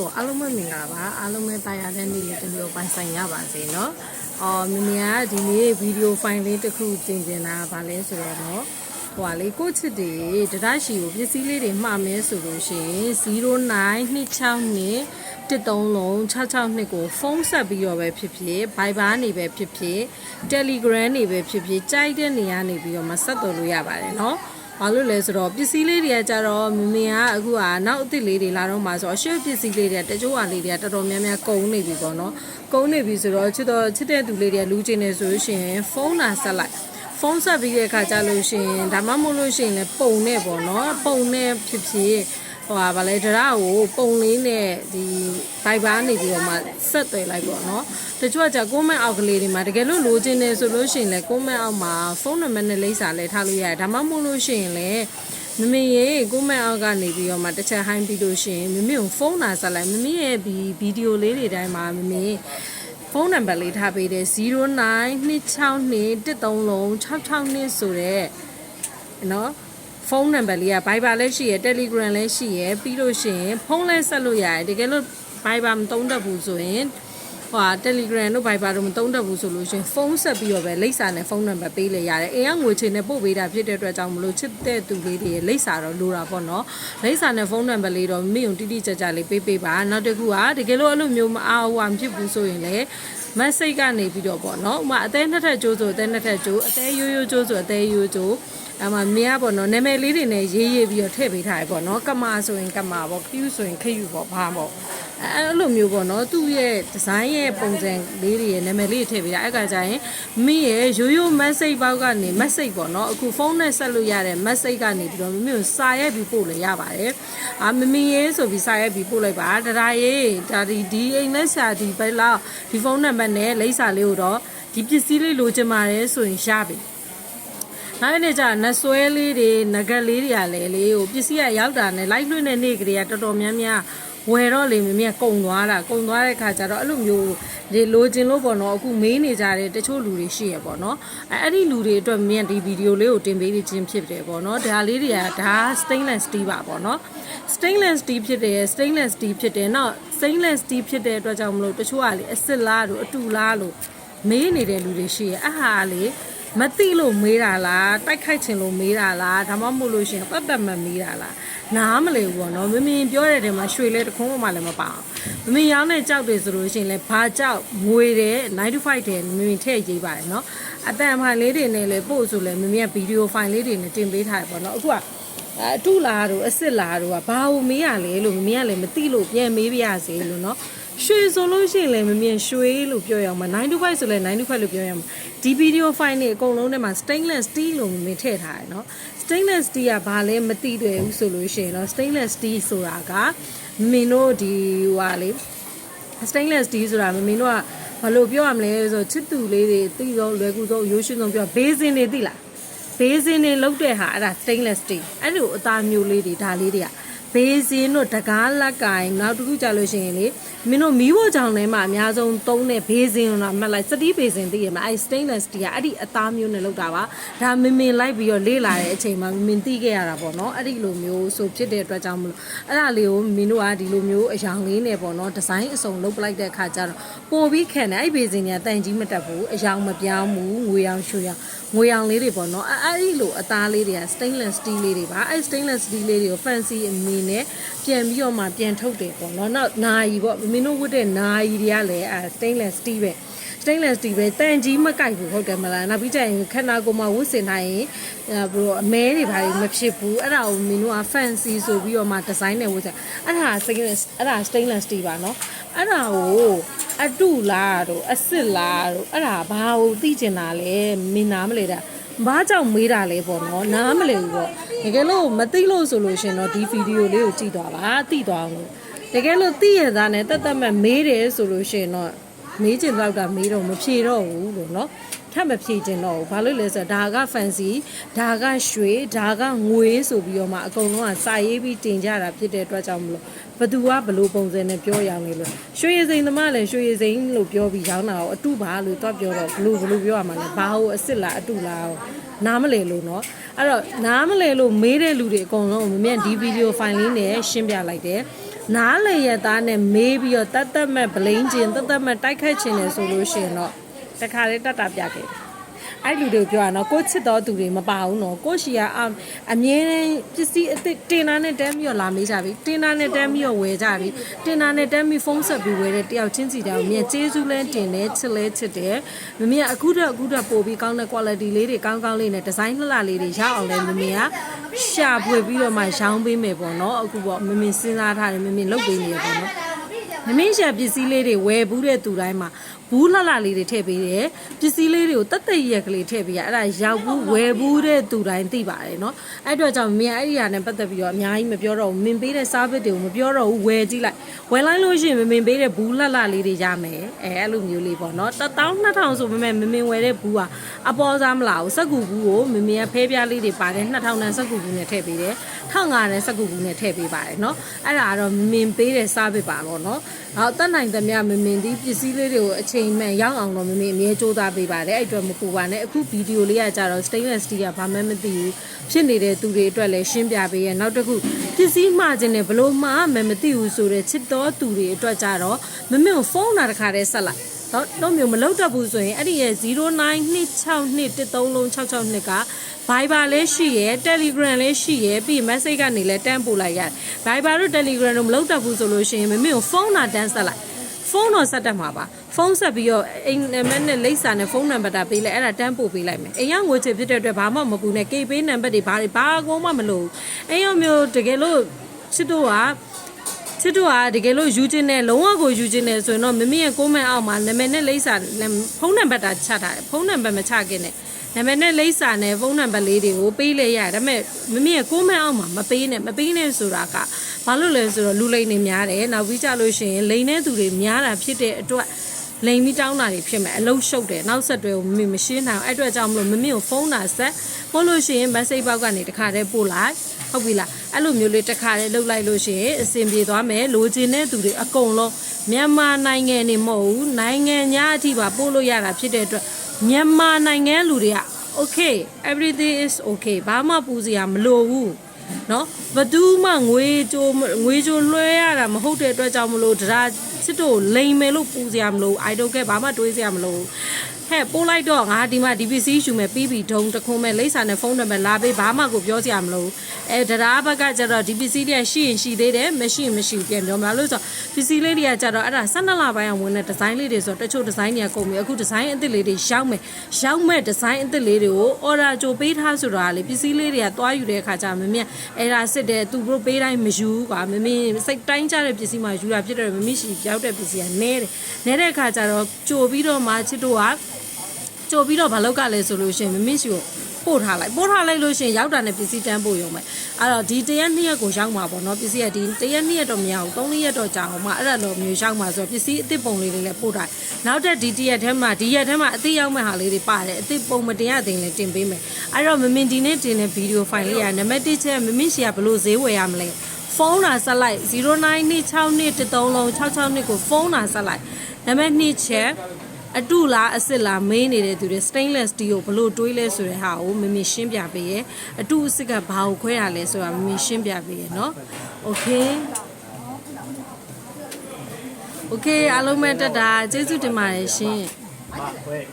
ဟိုအားလုံးပဲမင်္ဂလာပါအားလုံးပဲတာယာတဲ့နေ့လေးတစ်မျိုးပိုင်ဆိုင်ရပါစေเนาะအော်မမေကဒီနေ့ဗီဒီယိုဖိုင်လေးတစ်ခုတင်ကျင်တာဗာလဲဆိုတော့เนาะဟိုဟာလေကိုချစ်တွေတရရှိကိုပစ္စည်းလေးတွေမှားမဲဆိုလို့ရှိရင်0926 13လုံး662ကိုဖုန်းဆက်ပြီးတော့ပဲဖြစ်ဖြစ် Viber နေပဲဖြစ်ဖြစ် Telegram နေပဲဖြစ်ဖြစ်ကြိုက်တဲ့နေရာနေပြီးတော့မဆက်တော်လို့ရပါတယ်เนาะ ဘာလို့လဲဆိုတော့ပစ္စည်းလေးတွေကကြတော့မမေကအခုကနောက်အစ်စ်လေးတွေလာတော့မှဆိုတော့အရှိပစ္စည်းလေးတွေကတချို့ဟာလေးတွေကတော်တော်များများကုန်နေပြီပေါ့နော်ကုန်နေပြီဆိုတော့ချစ်တော့ချစ်တဲ့သူလေးတွေကလူချင်းနေဆိုလို့ရှိရင်ဖုန်းလာဆက်လိုက်ဖုန်းဆက်ပြီးတဲ့အခါကျလို့ရှိရင်ဒါမှမဟုတ်လို့ရှိရင်လည်းပုံနဲ့ပေါ့နော်ပုံနဲ့ဖြစ်ဖြစ် ဟိုဟာဗာလဲဒရကိုပုံလေးနဲ့ဒီဘိုက်ဘာနေပြီးတော့မှဆက်သွယ်လိုက်ပေါ့နော်တချို့ကじゃကွန်မန့်အောက်ကလေးတွေမှာတကယ်လို့လိုချင်တယ်ဆိုလို့ရှိရင်လည်းကွန်မန့်အောက်မှာဖုန်းနံပါတ်နဲ့လိပ်စာလဲထားလို့ရတယ်ဒါမှမဟုတ်လို့ရှိရင်လည်းမမေရဲ့ကိုမန့်အောက်ကနေပြီးတော့မှတစ်ချက်ဟိုင်းပြီးလို့ရှိရင်မမေကိုဖုန်းလာဆက်လိုက်မမေရဲ့ဒီဗီဒီယိုလေးတွေတိုင်းမှာမမေဖုန်းနံပါတ်လေးထားပေးတယ်09262136လုံး662ဆိုတဲ့နော် ဖုန်းနံပါတ်လေးက Viber လည်းရှိရယ် Telegram လည်းရှိရယ်ပြီးလို့ရှိရင်ဖုန်းလည်းဆက်လို့ရတယ်တကယ်လို့ Viber မသုံးတတ်ဘူးဆိုရင်ဟိုဟာ Telegram တို့ Viber တို့မသုံးတတ်ဘူးဆိုလို့ရှိရင်ဖုန်းဆက်ပြီးတော့ပဲလိပ်စာနဲ့ဖုန်းနံပါတ်ပေးလေရတယ်အိမ်ကငွေချေနဲ့ပို့ပေးတာဖြစ်တဲ့အတွက်ကြောင့်မလို့ချစ်တဲ့သူလေးတွေရဲ့လိပ်စာတော့လိုတာပေါ့နော်လိပ်စာနဲ့ဖုန်းနံပါတ်လေးတော့မိုံတိတိကျကျလေးပေးပေးပါနောက်တစ်ခုကတကယ်လို့အဲ့လိုမျိုးမအားဟွာမဖြစ်ဘူးဆိုရင်လည်းမက်ဆေ့ကနေပြီးတော့ပေါ့နော်ဥမာအသေးနှစ်ထပ်ကျိုးဆိုအသေးနှစ်ထပ်ကျိုးအသေးရိုးရိုးကျိုးဆိုအသေးရိုးကျိုး အမမြားပေါ့နော်နာမည်လေးတွေနဲ့ရေးရေးပြီးတော့ထည့်ပေးထားရပေါ့နော်ကမာဆိုရင်ကမာပေါ့ခယူဆိုရင်ခယူပေါ့ဘာပေါ့အဲ့လိုမျိုးပေါ့နော်သူ့ရဲ့ဒီဇိုင်းရဲ့ပုံစံလေးတွေရဲ့နာမည်လေးထည့်ပေးတာအဲ့ကကြရင်မင်းရဲ့ရိုးရိုးမက်ဆေ့ဘောက်ကနေမက်ဆေ့ပေါ့နော်အခုဖုန်းနဲ့ဆက်လို့ရတဲ့မက်ဆေ့ကနေပြီးတော့မင်းကိုစာရိုက်ပြီးပို့လို့ရပါတယ်အာမမီရေးဆိုပြီးစာရိုက်ပြီးပို့လိုက်ပါတဒါရေးဒါဒီဒီအိမ်လက်ရှာဒီပဲလောက်ဒီဖုန်းနံပါတ်နဲ့လိပ်စာလေးကိုတော့ဒီပစ္စည်းလေးလိုချင်ပါတယ်ဆိုရင်ရပြီ နောက်နေ့ကျနဆွဲလေးတွေငကက်လေးတွေကလည်းလေဟိုပစ္စည်းကရောက်တာနဲ့လိုက်လွှင့်တဲ့နေ့ကလေးကတော်တော်များများဝယ်တော့လေမမေကကုံသွားတာကုံသွားတဲ့ခါကျတော့အဲ့လိုမျိုးဒီလိုချင်လို့ပေါ့နော်အခုမေးနေကြတဲ့တချို့လူတွေရှိရပေါ့နော်အဲအဲ့ဒီလူတွေအတွက်မင်းဒီဗီဒီယိုလေးကိုတင်ပေးခြင်းဖြစ်တယ်ပေါ့နော်ဒါလေးတွေကဒါ stainless steel ပါပေါ့နော် stainless steel ဖြစ်တယ် stainless steel ဖြစ်တယ်နောက် stainless steel ဖြစ်တဲ့အတွက်ကြောင့်မလို့တချို့ကလေအစ်စ်လားလို့အတူလားလို့မေးနေတဲ့လူတွေရှိရအဟာလေ မသိလို့မေးတာလားတိုက်ခိုက်ချင်လို့မေးတာလားဒါမှမဟုတ်လို့ရှင်ပတ်ပတ်မမေးတာလားနားမလဲဘူးပေါ့နော်မင်းမင်းပြောတဲ့တဲမှာရွှေလဲတခုံးမှလည်းမပါအောင်မင်းရောင်းတဲ့ကြောက်တွေဆိုလို့ရှင်လဲဘာကြောက်ငွေတယ်95တယ်မင်းမင်းထည့်ရေးပါတယ်နော်အတန်ဖိုင်လေးတွေနဲ့လဲပို့ဆိုလဲမင်းမင်းကဗီဒီယိုဖိုင်လေးတွေနဲ့တင်ပေးထားတယ်ပေါ့နော်အခုကအတုလားတို့အစ်စ်လားတို့ကဘာလို့မေးရလဲလို့မင်းကလည်းမသိလို့ပြန်မေးပြရစေလို့နော် ရွှေဆိုလို့ရှိရင်လည်းမမြင်ရွှေလို့ပြောရအောင်မ95ဆိုလဲ95လို့ပြောရအောင်ဒီဗီဒီယိုဖိုင်တွေအကုန်လုံးထဲမှာ stainless steel လို့မင်းထည့်ထားတယ်နော် stainless steel ကဘာလဲမသိတယ်ဘူးဆိုလို့ရှိရင်တော့ stainless steel ဆိုတာကမင်းတို့ဒီဟိုဟာလေ stainless steel ဆိုတာမင်းတို့ကဘာလို့ပြောရမလဲဆိုချစ်သူလေးတွေသိဆုံးလွယ်ကူဆုံးရိုးရှင်းဆုံးပြောဘေးစင်တွေသိလားဘေးစင်တွေလောက်တဲ့ဟာအဲ့ဒါ stainless steel အဲ့လိုအသားမျိုးလေးတွေဒါလေးတွေက ဘေးစင်တို့တကားလက်ကင်နောက်တစ်ခုကြာလို့ရှိရင်လေမင်းတို့မီးဖို့ကြောင်ထဲမှာအများဆုံးသုံးတဲ့ဘေးစင်တော့မှတ်လိုက်စတီးဘေးစင်သိရမှာအဲ stainless steel ကအဲ့ဒီအသားမျိုးနဲ့လောက်တာပါဒါမင်မင်လိုက်ပြီးတော့လေးလာတဲ့အချိန်မှာမင်သိခဲ့ရတာပေါ့နော်အဲ့ဒီလိုမျိုးဆိုဖြစ်တဲ့အတွက်ကြောင့်မလို့အဲ့ဒါလေးကိုမင်းတို့ကဒီလိုမျိုးအယောင်လေးနဲ့ပေါ့နော်ဒီဇိုင်းအစုံလုပ်ပလိုက်တဲ့အခါကျတော့ပို့ပြီးခံတယ်အဲ့ဘေးစင်ကတန်ကြီးမတက်ဘူးအယောင်မပြောင်းဘူးငွေအောင်ရွှေအောင်ငွေအောင်လေးတွေပေါ့နော်အဲ့ဒီလိုအသားလေးတွေက stainless steel လေးတွေပါအဲ့ stainless steel လေးတွေကို fancy အမီနဲ့ပြန်ပြီးတော့မှပြန်ထုတ်တယ်ပေါ့နော်နောက်နာယီပေါ့မင်းတို့ဝတ်တဲ့နာယီတွေကလည်းအဲ stainless steel ပဲ stainless steel ပဲတန်ကြီးမကိုက်ဘူးဟုတ်တယ်မလားနောက်ပြီးကျရင်ခန္ဓာကိုယ်မှာဝတ်ဆင်ထားရင်အဲဘလို့အမဲတွေဘာတွေမဖြစ်ဘူးအဲ့ဒါကိုမင်းတို့က fancy ဆိုပြီးတော့မှ design နဲ့ဝတ်ချင်အဲ့ဒါ stainless အဲ့ဒါ stainless steel ပါနော်အဲ့ဒါကိုအတုလားတို့အစ်စ်လားတို့အဲ့ဒါဘာကိုသိကျင်တာလဲမင်းနားမလဲတာ ဘာကြောင့်မေးတာလဲပေါ့နော်နားမလဲဘူးပေါ့တကယ်လို့မသိလို့ဆိုလို့ရှင်တော့ဒီဗီဒီယိုလေးကိုကြည့်သွားပါသိသွားအောင်လို့တကယ်လို့သိရသားနဲ့တက်တက်မဲ့မေးတယ်ဆိုလို့ရှင်တော့မေးချင်တော့ကမေးတော့မဖြေတော့ဘူးလို့နော် ထပ်မဖြေချင်တော့ဘူးဘာလို့လဲဆိုတော့ဒါက fancy ဒါကရွှေဒါကငွေဆိုပြီးတော့မှအကုန်လုံးကစာရေးပြီးတင်ကြတာဖြစ်တဲ့အတွက်ကြောင့်မလို့ဘသူကဘလို့ပုံစံနဲ့ပြောရအောင်လေလို့ရွှေရည်စိန်သမားလည်းရွှေရည်စိန်လို့ပြောပြီးရောင်းတာကိုအတုပါလို့တော့ပြောတော့ဘလို့ဘလို့ပြောရမှာလဲဘာဟုတ်အစ်စ်လားအတုလားနားမလဲလို့เนาะအဲ့တော့နားမလဲလို့မေးတဲ့လူတွေအကုန်လုံးမမြင်ဒီဗီဒီယိုဖိုင်လေးနဲ့ရှင်းပြလိုက်တယ် နားလေရသားနဲ့မေးပြီးတော့တတ်တတ်မဲ့ဗလိန်ကျင်တတ်တတ်မဲ့တိုက်ခိုက်ခြင်းလေဆိုလို့ရှိရင်တော့ တခါလေးတတ်တာပြခဲ့တယ်အဲ့လူတွေပြောရနော်ကိုချစ်တော်သူတွေမပါဘူးနော်ကိုရှီကအအမြဲတမ်းပစ္စည်းအစ်စ်တင်တာနဲ့တန်းပြီးတော့လာမေးကြပြီတင်တာနဲ့တန်းပြီးတော့ဝယ်ကြပြီတင်တာနဲ့တန်းပြီးဖုန်းဆက်ပြီးဝယ်တဲ့တယောက်ချင်းစီတောင်မြင်ကျေးဇူးလဲတင်တယ်ချစ်လဲချစ်တယ်မမေကအခုတော့အခုတော့ပို့ပြီးကောင်းတဲ့ quality လေးတွေကောင်းကောင်းလေးနဲ့ဒီဇိုင်းလှလှလေးတွေရအောင်လဲမမေကရှာဖွေပြီးတော့မှရောင်းပေးမယ်ပေါ့နော်အခုပေါ့မမေစဉ်းစားထားတယ်မမေလုပ်ပေးနေရပေါ့နော် မမင်းရှာပစ္စည်းလေးတွေဝယ်ဘူးတဲ့သူတိုင်းမှာဘူးလှလှလေးတွေထည့်ပေးတယ်ပစ္စည်းလေးတွေကိုတတ်တရက်ကလေးထည့်ပေးရအဲ့ဒါရောက်ဘူးဝယ်ဘူးတဲ့သူတိုင်းသိပါတယ်เนาะအဲ့အတွက်ကြောင့်မင်းအဲ့ဒီဟာနဲ့ပတ်သက်ပြီးတော့အများကြီးမပြောတော့ဘူးမင်းပေးတဲ့ service တွေကိုမပြောတော့ဘူးဝယ်ကြည့်လိုက်ဝယ်လိုက်လို့ရှိရင်မမင်းပေးတဲ့ဘူးလှလှလေးတွေရမယ်အဲအဲ့လိုမျိုးလေးပေါ့เนาะ12000ဆိုမမင်းမမင်းဝယ်တဲ့ဘူးကအပေါ်စားမလားဘူးစက်ကူဘူးကိုမမင်းကဖဲပြားလေးတွေပါတယ်2000တန်စက်ကူဘူးနဲ့ထည့်ပေးတယ်1500တန်စက်ကူဘူးနဲ့ထည့်ပေးပါတယ်เนาะအဲ့ဒါကတော့မင်းပေးတဲ့ service ပါပေါ့เนาะ နောက်တက်နိုင်သမျှမမင်ဒီပစ္စည်းလေးတွေကိုအချိန်မှန်ရောက်အောင်တော့မမင်အမြဲစူးစမ်းပေးပါတယ်အဲ့အတွက်မပူပါနဲ့အခုဗီဒီယိုလေးကကြတော့ stainless steel ကဘာမှမသိဘူးဖြစ်နေတဲ့သူတွေအတွက်လည်းရှင်းပြပေးရဲ့နောက်တစ်ခုပစ္စည်းမှားခြင်းနဲ့ဘလို့မှားမှမသိဘူးဆိုတဲ့ချစ်တော်သူတွေအတွက်ကြတော့မမင်ကိုဖုန်းလာတစ်ခါတည်းဆက်လိုက်တော့တော့မျိုးမလောက်တတ်ဘူးဆိုရင်အဲ့ဒီရဲ့0926233662က Viber လည်းရှိရယ် Telegram လည်းရှိရယ်ပြီး message ကနေလည်းတန်းပို့လိုက်ရတယ် Viber တို့ Telegram တို့မလောက်တတ်ဘူးဆိုလို့ရှိရင်မမေကိုဖုန်းလာတန်းဆက်လိုက်ဖုန်းတော့ဆက်တတ်မှာပါဖုန်းဆက်ပြီးတော့အိမ်နံပါတ်နဲ့လိပ်စာနဲ့ဖုန်းနံပါတ်တာပေးလိုက်အဲ့ဒါတန်းပို့ပေးလိုက်မယ်အိမ်ရောက်ငွေချေဖြစ်တဲ့အတွက်ဘာမှမပူနဲ့ KP နံပါတ်တွေဘာတွေဘာကောမှမလို့အိမ်ရောက်မျိုးတကယ်လို့ချစ်တို့ကချစ်တို့ကတကယ်လို့ယူခြင်းနဲ့လုံးဝကိုယူခြင်းနဲ့ဆိုရင်တော့မမင်းရဲ့ကိုမန့်အောက်မှာနာမည်နဲ့လိပ်စာဖုန်းနံပါတ်တာချထားတယ်ဖုန်းနံပါတ်မချခင်နဲ့ နာမည်နဲ့လိပ်စာနဲ့ဖုန်းနံပါတ်လေးတွေကိုပေးလေရတယ်ဒါပေမဲ့မမင်းရဲ့ကိုမန့်အောက်မှာမပေးနဲ့မပေးနဲ့ဆိုတာကဘာလို့လဲဆိုတော့လူလိမ်နေများတယ်နောက်ပြီးကြလို့ရှိရင်လိမ်တဲ့သူတွေများတာဖြစ်တဲ့အတွက်လိမ်ပြီးတောင်းတာတွေဖြစ်မယ်အလုံးရှုပ်တယ်နောက်ဆက်တွဲကိုမမင်းမရှင်းနိုင်အောင်အဲ့အတွက်ကြောင့်မလို့မမင်းကိုဖုန်းတာဆက်ပို့လို့ရှိရင် message box ကနေတခါတည်းပို့လိုက်ဟုတ်ပြီလားအဲ့လိုမျိုးလေးတစ်ခါလေးလှုပ်လိုက်လို့ရှိရင်အဆင်ပြေသွားမယ်လိုချင်တဲ့သူတွေအကုန်လုံးမြန်မာနိုင်ငံနေမဟုတ်ဘူးနိုင်ငံညာအထိပါပို့လို့ရတာဖြစ်တဲ့အတွက် မြန်မာနိုင်ငံလူတွေက okay everything is okay ဘာမှပူစရာမလိုဘူးနော်ဘသူမှငွေကြိုးငွေကြိုးလွှဲရတာမဟုတ်တဲ့အတွက်ကြောင့်မလို့တရားချစ်တို့လိမ်မယ်လို့ပူစရာမလို I don't care ဘာမှတွေးစရာမလို ဟဲ့ပို့လိုက်တော့ငါဒီမှာ DPC ယူမယ်ပြီးပြီဒုံတခုံးမဲ့လိပ်စာနဲ့ဖုန်းနံပါတ်လာပေးဘာမှကိုပြောစရာမလိုအဲတရားဘက်ကကျတော့ DPC တွေကရှိရင်ရှိသေးတယ်မရှိရင်မရှိဘူးပြန်ပြောမလားလို့ဆိုတော့ PC လေးတွေကကျတော့အဲ့ဒါ12လပိုင်းအောင်ဝင်တဲ့ဒီဇိုင်းလေးတွေဆိုတော့တချို့ဒီဇိုင်းတွေကကုန်ပြီအခုဒီဇိုင်းအသစ်လေးတွေရောက်မယ်ရောက်မဲ့ဒီဇိုင်းအသစ်လေးတွေကို order ကြိုပေးထားဆိုတာလေ PC လေးတွေကသွားယူတဲ့အခါကျမမြင်အဲ့ဒါစစ်တယ်သူတို့ပေးတိုင်းမယူကွာမမင်းစိတ်တိုင်းကြတဲ့ပစ္စည်းမှယူတာဖြစ်တယ်မမင်းရှိရောက်တဲ့ပစ္စည်းကနဲတယ်နဲတဲ့အခါကျတော့ကြိုပြီးတော့မှချစ်တို့က ကြိုပြီးတော့ဘာလောက်ကလဲဆိုလို့ရှိရင်မမစ်စီကိုပို့ထားလိုက်ပို့ထားလိုက်လို့ရှိရင်ရောက်တာနဲ့ပစ္စည်းတန်းပို့ရုံပဲအဲ့တော့ဒီတရက်နှစ်ရက်ကိုရောက်မှာပေါ့နော်ပစ္စည်းကဒီတရက်နှစ်ရက်တော့မရဘူးသုံးလေးရက်တော့ကြာအောင်မှအဲ့ဒါတော့မျိုးရောက်မှာဆိုတော့ပစ္စည်းအစ်စ်ပုံလေးတွေလည်းပို့ထားနောက်တက်ဒီတရက်ထဲမှာဒီရက်ထဲမှာအစ်စ်ရောက်မဲ့ဟာလေးတွေပါတယ်အစ်စ်ပုံမတင်ရသေးရင်လည်းတင်ပေးမယ်အဲ့တော့မမင်ဒီနဲ့တင်တဲ့ဗီဒီယိုဖိုင်လေးကနံပါတ်1ချက်မမစ်စီကဘလို့ဈေးဝယ်ရမလဲဖုန်းလာဆက်လိုက်09262366ကိုဖုန်းလာဆက်လိုက်နံပါတ်2ချက် အတုလားအစ်စ်လားမင်းနေတဲ့သူတွေ stainless steel ကိုဘလို့တွေးလဲဆိုတဲ့ဟာကိုမမရှင်းပြပေးရဲအတုအစ်စ်ကဘာကိုခွဲရလဲဆိုတာမမရှင်းပြပေးရဲเนาะ okay okay အားလုံးပဲတက်တာကျေးဇူးတင်ပါတယ်ရှင် Mark, wait.